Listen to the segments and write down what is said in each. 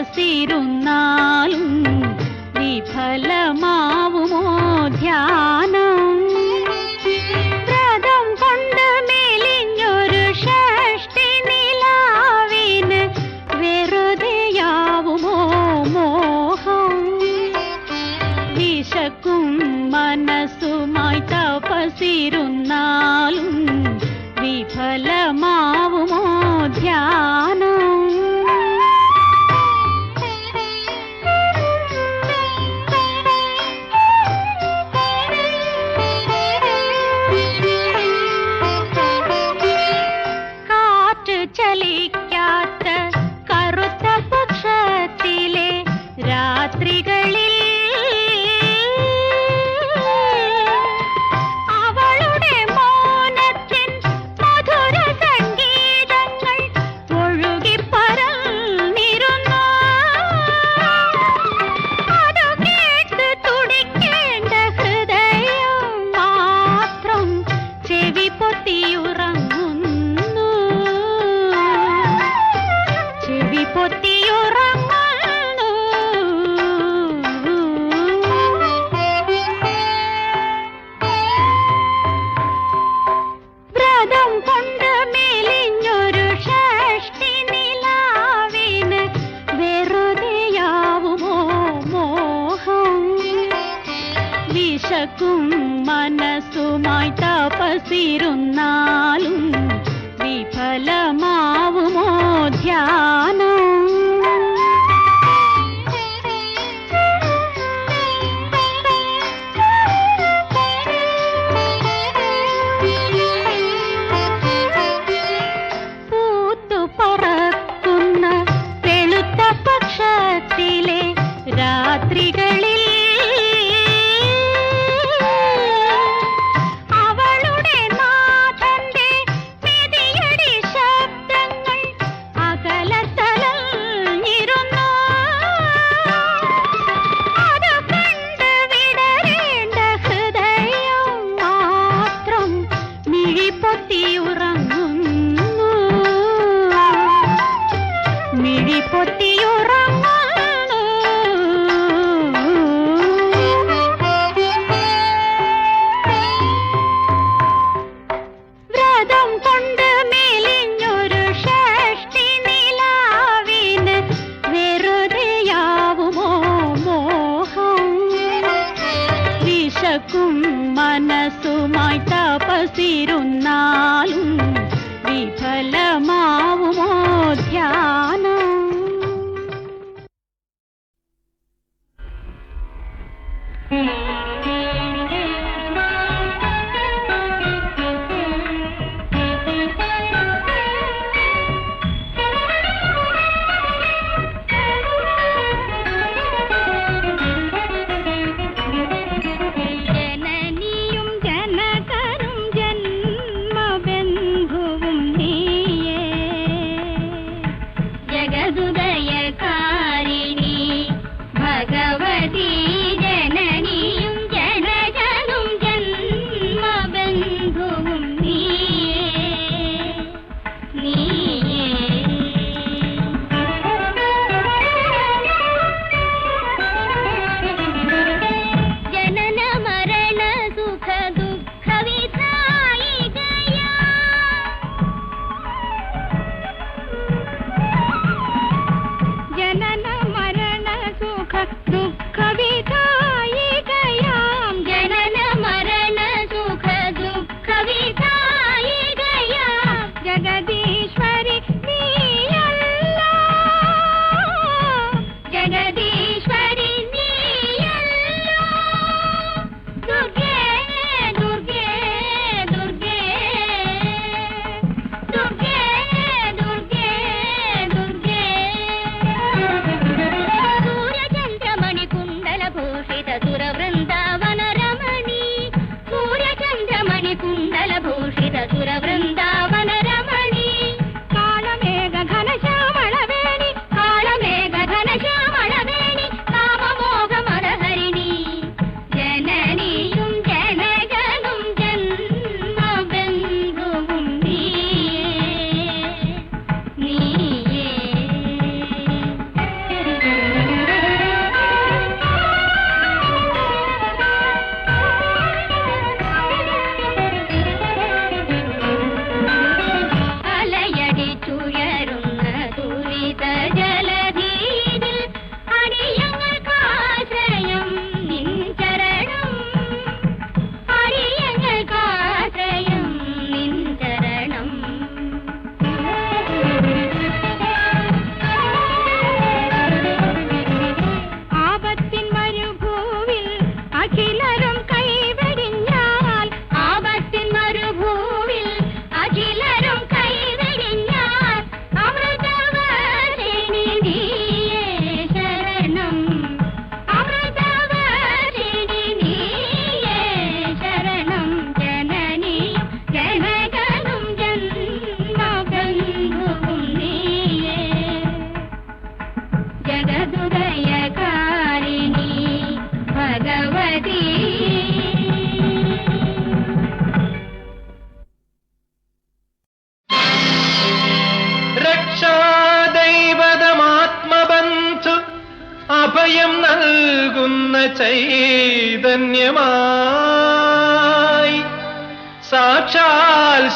பசிருன்னாலும்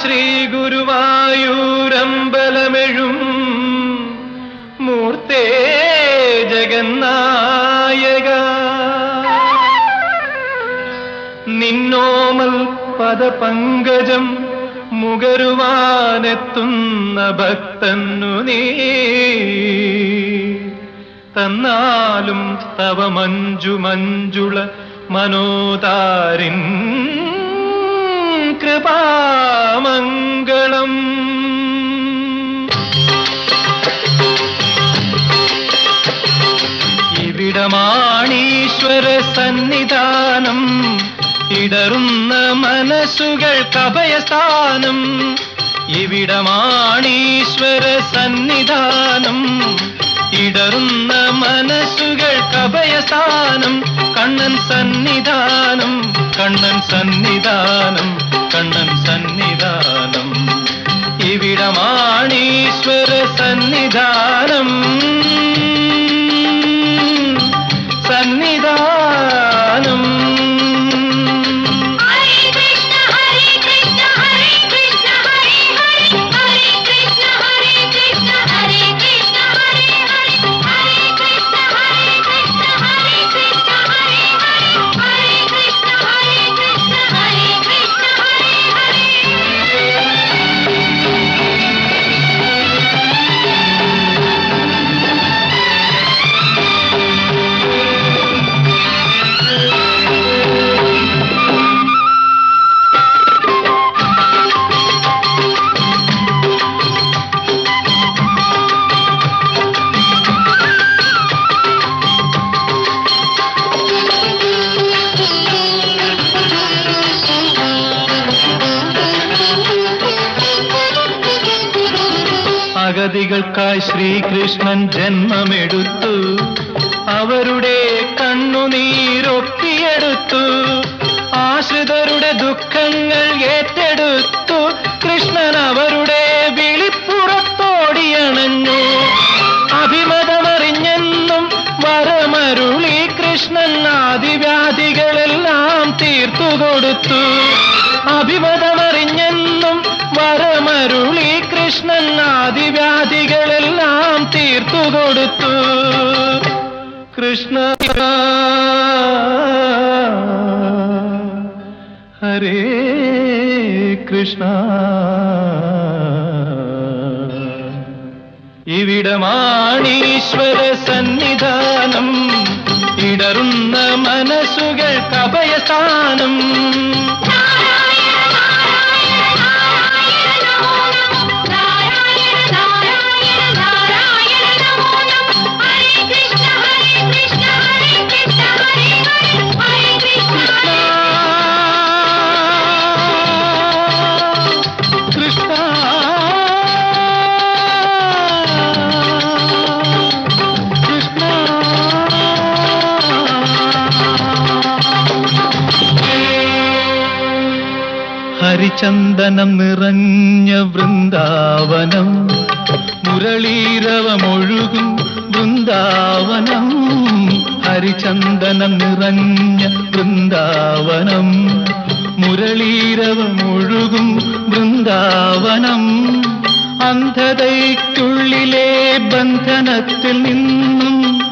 ശ്രീ ഗുരുവായൂരമ്പലമെഴും മൂർത്തേ ജഗന്നായക. നിന്നോമൽ പദപങ്കജം മുകരുവാനെത്തുന്ന ഭക്തന്നു നീ. തന്നാലും തവ മഞ്ജു മഞ്ജുള മനോതാരിൻ കൃപാമംഗളം. ഇവിടമാണീശ്വര സന്നിധാനം. ഇടറുന്ന മനസ്സുകൾ കഭയസ്ഥാനം ഇവിടമാണീശ്വര സന്നിധാനം. ഇടറുന്ന മനസ്സുകൾ കഭയസ്ഥാനം കണ്ണൻ സന്നിധാനം കണ്ണൻ സന്നിധാനം. കണ്ണൻ സന്നിധാനം. ഇവിടമാണീശ്വര സന്നിധാനം. അഗതികൾക്കായി ശ്രീകൃഷ്ണൻ ജന്മമെടുത്തു. അവരുടെ കണ്ണുനീരൊപ്പിയെടുത്തു ആശ്രിതരുടെ ദുഃഖങ്ങൾ ഏറ്റെടുത്തു. കൃഷ്ണൻ അവരുടെ കൊടുത്തു കൃഷ്ണ ഹരേ കൃഷ്ണ. ഇവിടമാണീശ്വര സന്നിധാനം ഇടറുന്ന മനസ്സുകൾ കഭയസ്ഥാനം ഹരിചന്ദനം നിറഞ്ഞ വൃന്ദാവനം. മുരളീരവമൊഴുകും വൃന്ദാവനം. ഹരിചന്ദനം നിറഞ്ഞ വൃന്ദാവനം. മുരളീരവമൊഴുകും വൃന്ദാവനം. അന്ധതയ്ക്കുള്ളിലെ ബന്ധനത്തിൽ നിന്നും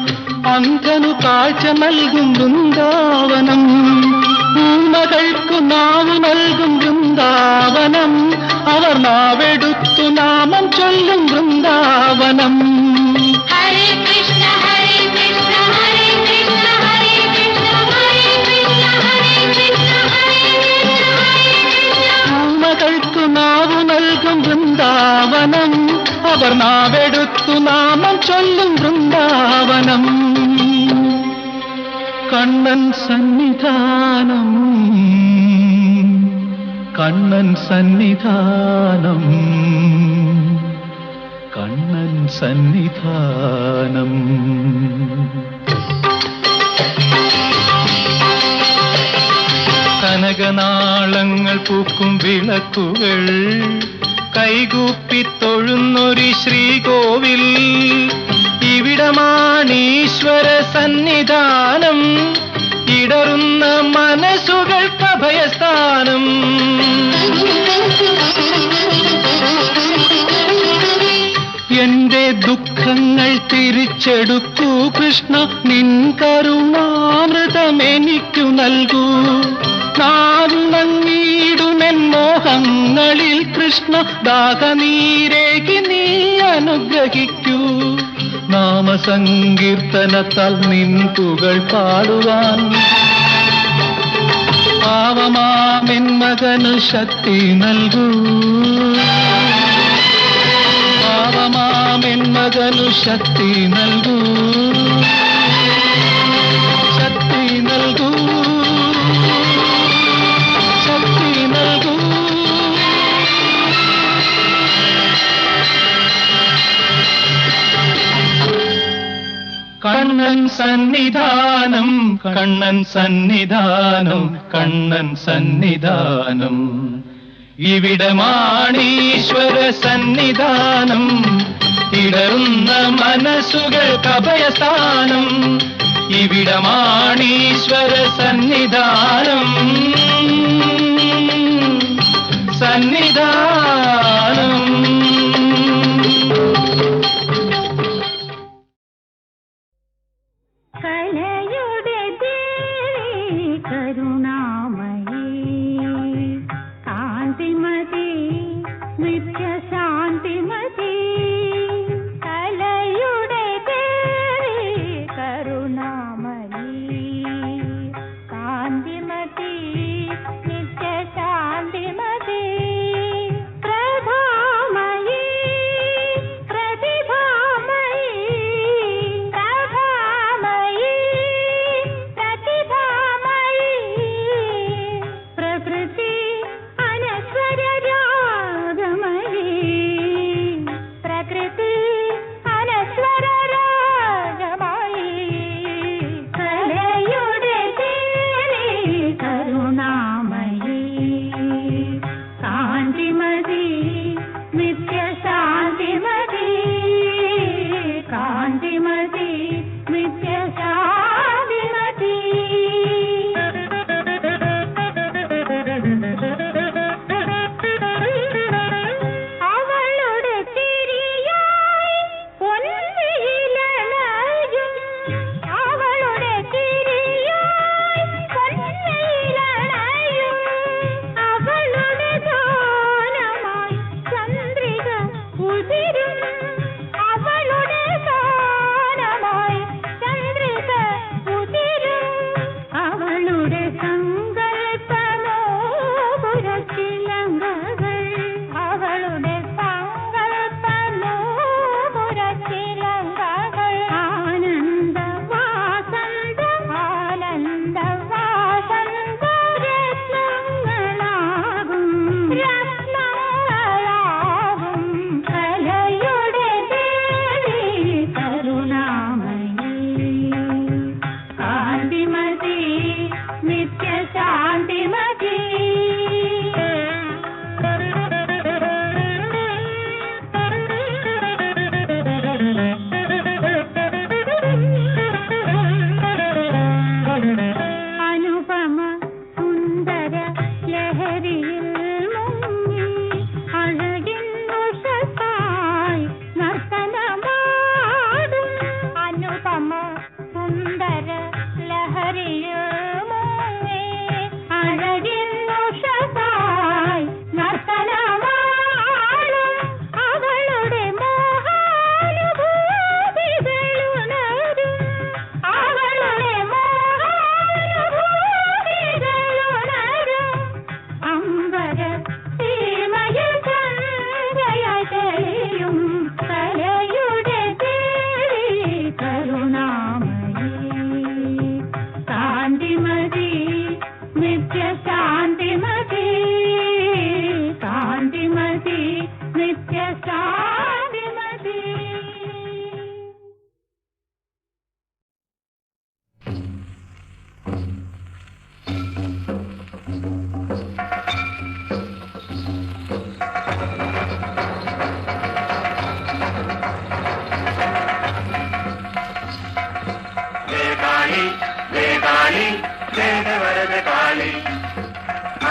അന്ധനു കാഴ്ച നൽകും വൃന്ദാവനം. നന്മകൾക്കു നാവ് നൽകും വൃന്ദാവനം. അവർ നാവെടുത്തു നാമം ചൊല്ലും വൃന്ദാവനം. നന്മകൾക്കു നാവ് നൽകും വൃന്ദാവനം. അവർ നാവെടുത്തു നാമം ചൊല്ലും വൃന്ദാവനം. കണ്ണൻ സന്നിധാനം. കണ്ണൻ സന്നിധാനം. കണ്ണൻ സന്നിധാനം. കനകനാളങ്ങൾ പൂക്കും വിളക്കുകൾ കൈകൂപ്പി തൊഴുന്നൊരു ശ്രീകോവിൽ. നീശ്വര സന്നിധാനം ഇടറുന്ന മനസ്സുകൾക്ക് അഭയസ്ഥാനം. എന്റെ ദുഃഖങ്ങൾ തിരിച്ചെടുക്കൂ കൃഷ്ണ നിൻ കരുണാമൃതമെനിക്കു നൽകൂ. കാവുണങ്ങിയിടുമെൻ മോഹങ്ങളിൽ കൃഷ്ണ ദാഹനീരേക്ക് നീ അനുഗ്രഹിക്കൂ. നാമസങ്കീർത്തനത്താൽ നിൻ പുകൾ പാടുവാൻ. പാവമാമിൻ മകനു ശക്തി നൽകൂ. പാവമാമിൻ മകനു ശക്തി നൽകൂ. കണ്ണൻ സന്നിധാനം കണ്ണൻ സന്നിധാനം കണ്ണൻ സന്നിധാനം. ഇവിടമാണീശ്വര സന്നിധാനം ഇടറുന്ന മനസ്സുകൾ കഭയസ്ഥാനം ഇവിടമാണീശ്വര സന്നിധാനം. സന്നിധാനം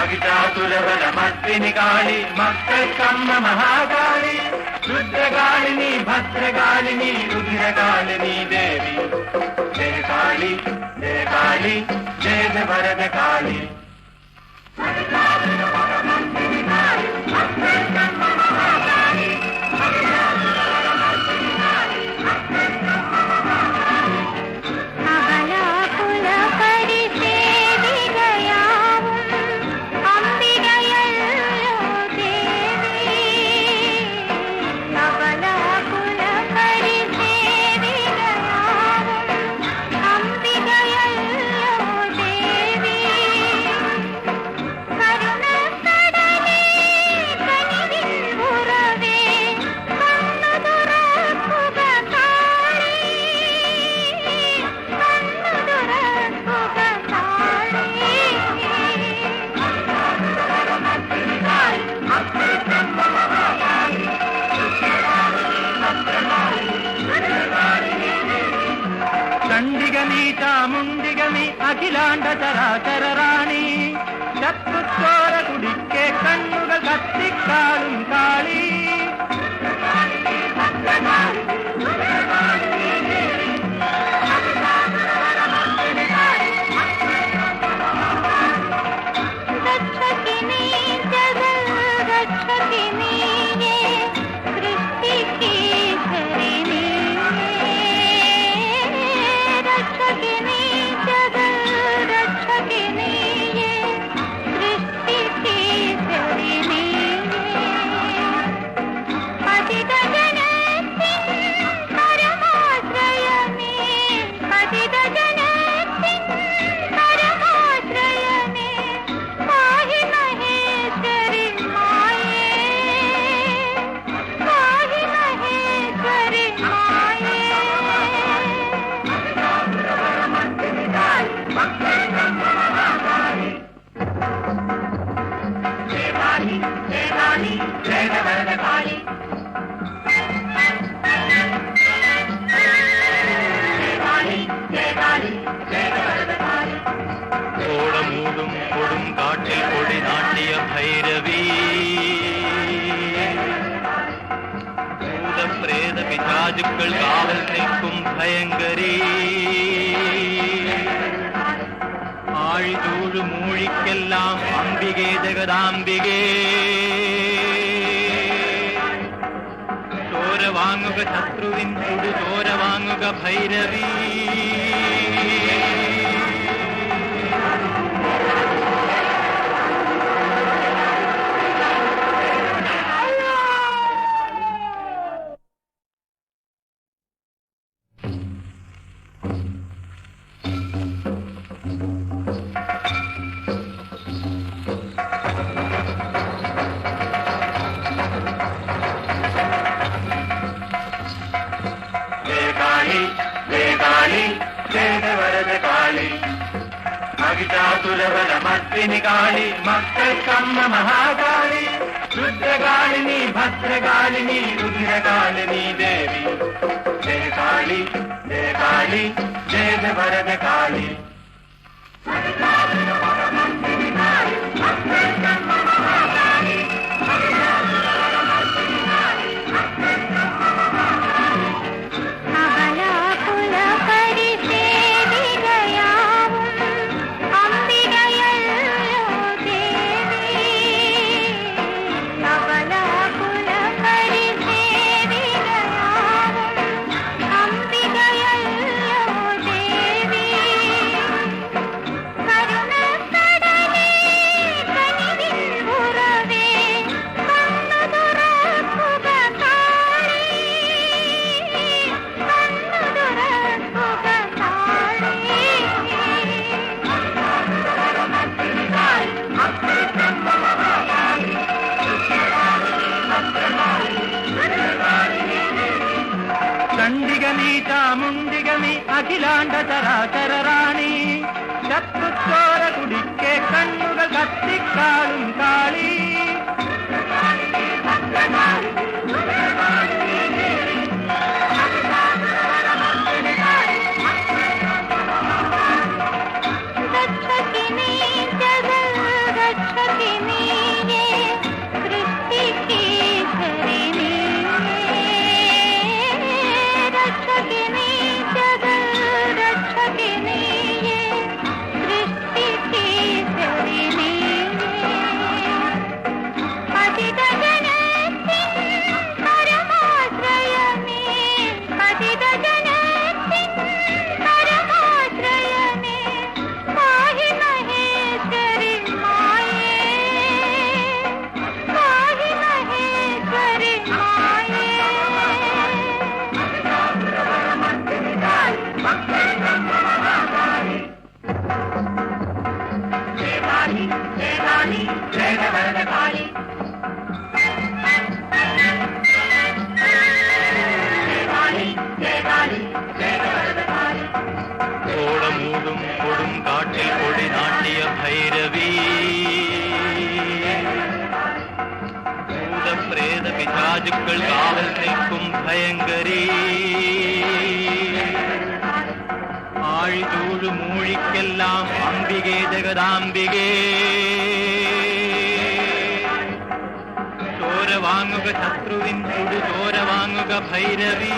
కాగితాతులవరమర్దిని కాళి మక్కమ్మ మహాకాళి రుద్రకాళిని భద్రకాళిని రుద్రకాళిని దేవి. జయ కాళి జయ కాళి జయ వరద కాళి. మక్కమ్మ మహాకాళి രാജുക്കൾ കാവൽ നിൽക്കും ഭയങ്കരീ തൊഴുമൂഴിക്കെല്ലാം അംബികേ ജഗദാംബികേ. ചോര വാങ്ങുക ശത്രുവിൻ കൊടു ചോര വാങ്ങുക ഭൈരവീ. काली जय जय में काली அகிலாண்ட சராசர ராணி சத்துக்கோர குடிக்கே கண்ணுகள் கத்திக்கா. ഓടമൂടും കൊടും കാട്ടിൽ കൊടി നാട്ടിയ ഭൈരവി ഭൂതപ്രേത പിശാചുക്കൾ കാവൽ നിൽക്കും ഭയങ്കരി ആഴിതൂഴു മൂഴിക്കെല്ലാം അംബികേ ജഗദാംബികേ ചോര വാങ്ങുക ശത്രുവിൻ ചുടു ചോര വാങ്ങുക ഭൈരവീ